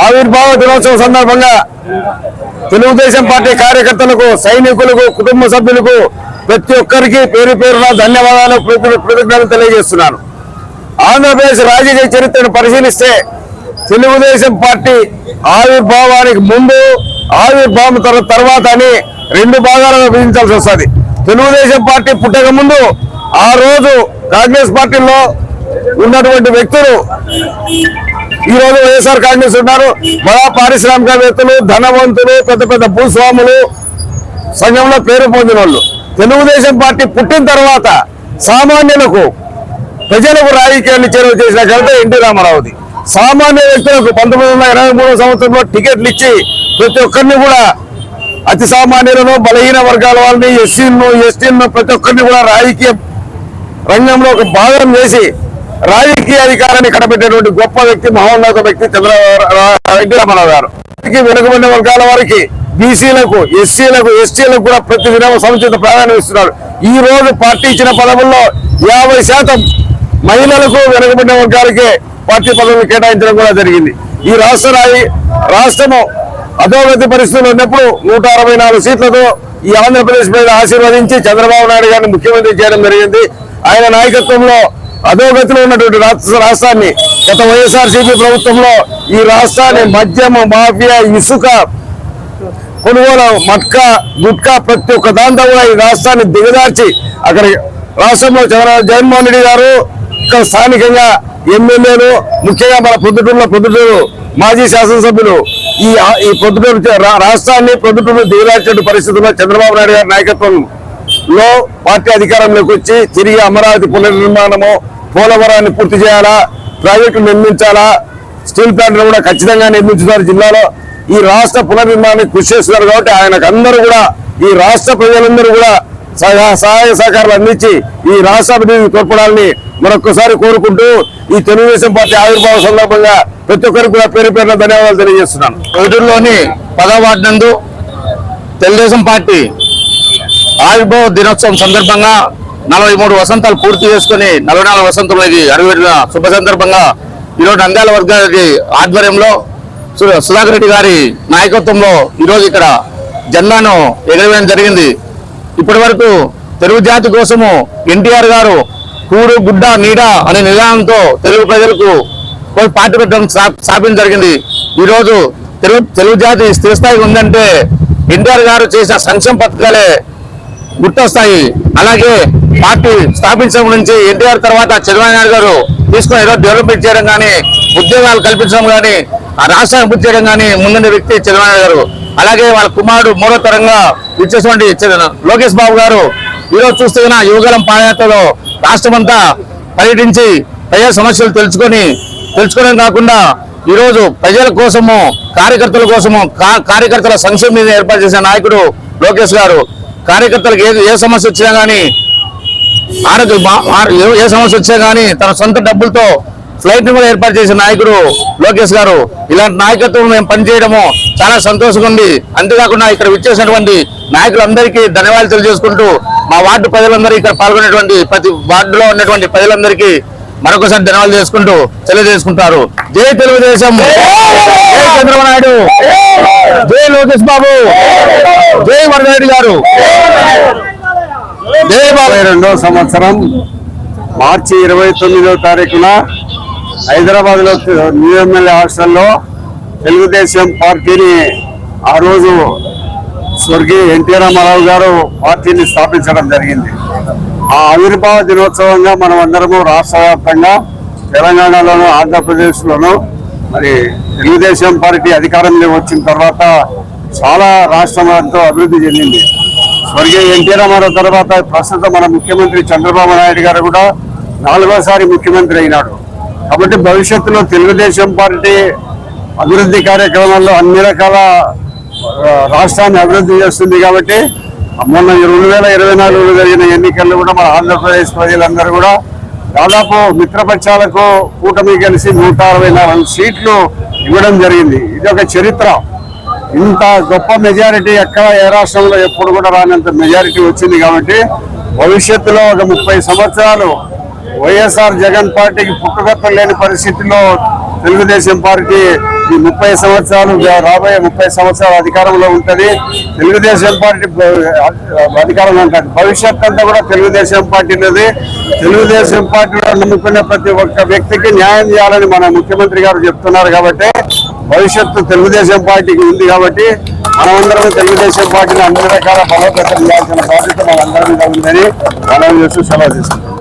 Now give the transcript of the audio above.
ఆవిర్భావ దినోత్సవం సందర్భంగా తెలుగుదేశం పార్టీ కార్యకర్తలకు సైనికులకు కుటుంబ సభ్యులకు ప్రతి ఒక్కరికి పేరు పేరున ధన్యవాదాలు కృతజ్ఞతలు తెలియజేస్తున్నాను. ఆంధ్రప్రదేశ్ రాజకీయ చరిత్రను పరిశీలిస్తే తెలుగుదేశం పార్టీ ఆవిర్భావానికి ముందు ఆవిర్భావం తర్వాత అని రెండు భాగాలుగా విధించాల్సి వస్తుంది. తెలుగుదేశం పార్టీ పుట్టక ముందు ఆ రోజు కాంగ్రెస్ పార్టీలో ఉన్నటువంటి వ్యక్తులు ఈ రోజు వైఎస్ఆర్ కాంగ్రెస్ ఉన్నారు. బడా పారిశ్రామికవేత్తలు ధనవంతులు పెద్ద పెద్ద భూస్వాములు సంఘంలో పేరు పొందిన వాళ్ళు తెలుగుదేశం పార్టీ పుట్టిన తర్వాత సామాన్యులకు ప్రజలకు రాజకీయాన్ని చేరువ చేసిన ఘనత ఎన్టీ రామారావుది. సామాన్య వ్యక్తులకు పంతొమ్మిది వందల ఇరవై మూడో సంవత్సరంలో టికెట్లు ఇచ్చి ప్రతి ఒక్కరిని కూడా అతి సామాన్యులను బలహీన వర్గాల వాళ్ళని ఎస్సీలను ఎస్టీలను ప్రతి ఒక్కరిని కూడా రాజకీయ రంగంలో ఒక భాగం చేసి రాజకీయ అధికారాన్ని కడబెట్టేటువంటి గొప్ప వ్యక్తి మహోన్నత వ్యక్తి చంద్రబాబు ఎన్టీ గారు వెనుకబడిన వర్గాల వారికి బీసీలకు ఎస్సీలకు ఎస్టీలకు కూడా ప్రతి దినం సముచిత ప్రాధాన్యం ఇస్తున్నారు. ఈ రోజు పార్టీ ఇచ్చిన పదవుల్లో యాభై శాతం మహిళలకు వెనుకబడిన వర్గాలకే పార్టీ పదవులు కేటాయించడం కూడా జరిగింది. ఈ రాష్ట్ర రాష్ట్రము అధోగతి పరిస్థితులు ఉన్నప్పుడు నూట అరవై నాలుగు సీట్లతో ఈ ఆంధ్రప్రదేశ్ మీద ఆశీర్వదించి చంద్రబాబు నాయుడు గారిని ముఖ్యమంత్రి చేయడం జరిగింది. ఆయన నాయకత్వంలో అధోగతిలో ఉన్నటువంటి రాష్ట్రాన్ని గత వైఎస్ఆర్సీపీ ప్రభుత్వంలో ఈ రాష్ట్రాన్ని మద్యం మాఫియా ఇసుక కొనుగోలు మట్కా గుట్కా ప్రతి ఒక్క దాంతో కూడా ఈ రాష్ట్రాన్ని దిగదార్చి అక్కడ రాష్ట్రంలో చంద్ర జగన్మోహన్ రెడ్డి గారు ఇక్కడ స్థానికంగా ఎమ్మెల్యేలు ముఖ్యంగా మన పొద్దుటూరులో పొద్దుటూరు మాజీ శాసనసభ్యులు ఈ ఈ పొద్దుటూరు రా- రాష్ట్రాన్ని పొద్దుటూరు దిగదార్చే పరిస్థితుల్లో చంద్రబాబు నాయుడు గారి నాయకత్వంలో పార్టీ అధికారంలోకి వచ్చి తిరిగి అమరావతి పునర్నిర్మాణము పోలవరాన్ని పూర్తి చేయాలా ప్రాజెక్టులు నిర్మించాలా స్టీల్ ప్లాంట్ను కూడా ఖచ్చితంగా నిర్మించుతారు జిల్లాలో. ఈ రాష్ట్ర పునర్నిర్మాణానికి కృషి చేస్తున్నారు కాబట్టి ఆయనకు అందరూ కూడా ఈ రాష్ట్ర ప్రజలందరూ కూడా సహాయ సహకారాలు అందించి ఈ రాష్ట్ర అభివృద్ధి తోడ్పడాలని మరొకసారి కోరుకుంటూ ఈ తెలుగుదేశం పార్టీ ఆవిర్భావ సందర్భంగా ప్రతి ఒక్కరికి కూడా పేరు పేరున ధన్యవాదాలు తెలియజేస్తున్నాను. రోజుల్లోని పదవ వార్డు నందు తెలుగుదేశం పార్టీ ఆవిర్భావ దినోత్సవం సందర్భంగా నలభై మూడు వసంతాలు పూర్తి చేసుకుని నలభై నాలుగు వసంతంలో ఇది అడుగుపెట్టిన శుభ సందర్భంగా ఈరోజు నంద్యాల వర్గ ఆధ్వర్యంలో సుధాకర్ రెడ్డి గారి నాయకత్వంలో ఈరోజు ఇక్కడ జెండాను ఎగరవేయడం జరిగింది. ఇప్పటి వరకు తెలుగు జాతి కోసము ఎన్టీఆర్ గారు కూడు గుడ్డ నీడ అనే నిదానంతో తెలుగు ప్రజలకు పార్టీ పెట్టడం స్థాపించడం జరిగింది. ఈరోజు తెలుగు తెలుగు జాతి స్థిరస్థాయి ఉందంటే ఎన్టీఆర్ గారు చేసిన సంక్షేమ పథకాలే గుర్తొస్తాయి. అలాగే పార్టీ స్థాపించడం నుంచి ఎన్టీఆర్ తర్వాత చంద్రబాబు నాయుడు గారు తీసుకుని ఏదో డెవలప్మెంట్ చేయడం కానీ ఉద్యోగాలు కల్పించడం కానీ ఆ రాష్ట్రాన్ని అభివృద్ధి చేయడం కానీ ముందున్న వ్యక్తి చంద్రబాబు గారు. అలాగే వాళ్ళ కుమారుడు మూడో తరంగా ఇచ్చేటువంటి లోకేష్ బాబు గారు ఈరోజు చూస్తున్న యువగలం పాదయాత్రలో రాష్ట్రమంతా పర్యటించి ప్రజల సమస్యలు తెలుసుకొని తెలుసుకోవడం కాకుండా ఈ రోజు ప్రజల కోసము కార్యకర్తల కోసము కా- కార్యకర్తల సంక్షేమ నిధి ఏర్పాటు చేసిన నాయకుడు లోకేష్ గారు. కార్యకర్తలకు ఏ ఏ సమస్య వచ్చినా కానీ ఆరోగ్య ఏ- సమస్య వచ్చినా కానీ తన సొంత డబ్బులతో ఫ్లైట్ను కూడా ఏర్పాటు చేసిన నాయకుడు లోకేష్ గారు. ఇలాంటి నాయకత్వం మేము పనిచేయడము చాలా సంతోషంగా ఉంది. అంతేకాకుండా ఇక్కడ విచ్చేసినటువంటి నాయకులందరికీ ధన్యవాదాలు తెలియజేసుకుంటూ మా వార్డు ప్రజలందరూ ఇక్కడ పాల్గొనేటువంటి ప్రతి వార్డులో ఉన్నటువంటి ప్రజలందరికీ మరొకసారి ధన్యవాదాలు చేసుకుంటూ తెలియజేసుకుంటారు. జై తెలుగుదేశం. జై చంద్రబాబు నాయుడు. జై లోకేష్ బాబు. జై వరదరెడ్డి గారు. జై బాబు. రెండవ రెండో సంవత్సరం మార్చి ఇరవై తొమ్మిదవ తారీఖున హైదరాబాద్లో న్యూ ఎమ్మెల్యే హాస్టల్లో తెలుగుదేశం పార్టీని ఆ రోజు స్వర్గీయ ఎన్టీ రామారావు గారు పార్టీని స్థాపించడం జరిగింది. ఆ ఆవిర్భావ దినోత్సవంగా మనం అందరము రాష్ట్ర వ్యాప్తంగా తెలంగాణలోను ఆంధ్రప్రదేశ్లోను మరి తెలుగుదేశం పార్టీ అధికారంలో వచ్చిన తర్వాత చాలా రాష్ట్రం ఎంతో అభివృద్ధి చెందింది. స్వర్గీయ ఎన్టీ రామారావు తర్వాత ప్రస్తుతం మన ముఖ్యమంత్రి చంద్రబాబు నాయుడు గారు కూడా నాలుగోసారి ముఖ్యమంత్రి అయినాడు. కాబట్టి భవిష్యత్తులో తెలుగుదేశం పార్టీ అభివృద్ధి కార్యక్రమాల్లో అన్ని రకాల రాష్ట్రాన్ని అభివృద్ధి చేస్తుంది కాబట్టి మొన్న రెండు వేల ఇరవై నాలుగులో జరిగిన ఎన్నికల్లో కూడా మన ఆంధ్రప్రదేశ్ ప్రజలందరూ కూడా దాదాపు మిత్రపక్షాలకు కూటమి కలిసి నూట అరవై నాలుగు సీట్లు ఇవ్వడం జరిగింది. ఇది ఒక చరిత్ర. ఇంత గొప్ప మెజారిటీ ఎక్కడ ఏ రాష్ట్రంలో ఎప్పుడు కూడా రానంత మెజారిటీ వచ్చింది కాబట్టి భవిష్యత్తులో ఒక ముప్పై సంవత్సరాలు వైఎస్ఆర్ జగన్ పార్టీకి పుట్టుకత్తు లేని పరిస్థితిలో తెలుగుదేశం పార్టీ ఈ ముప్పై సంవత్సరాలు రాబోయే ముప్పై సంవత్సరాల అధికారంలో ఉంటుంది. తెలుగుదేశం పార్టీ అధికారంలో ఉంటుంది భవిష్యత్ అంతా కూడా తెలుగుదేశం పార్టీలోది. తెలుగుదేశం పార్టీలో నమ్ముకునే ప్రతి ఒక్క వ్యక్తికి న్యాయం చేయాలని మన ముఖ్యమంత్రి గారు చెప్తున్నారు కాబట్టి భవిష్యత్తు తెలుగుదేశం పార్టీకి ఉంది కాబట్టి మనమందరం తెలుగుదేశం పార్టీని అన్ని రకాల బలోపేతం చేయాల్సిన బాధ్యత మనందరి మీద ఉందని మనం చేస్తూ సెలవు తీసుకుంటాం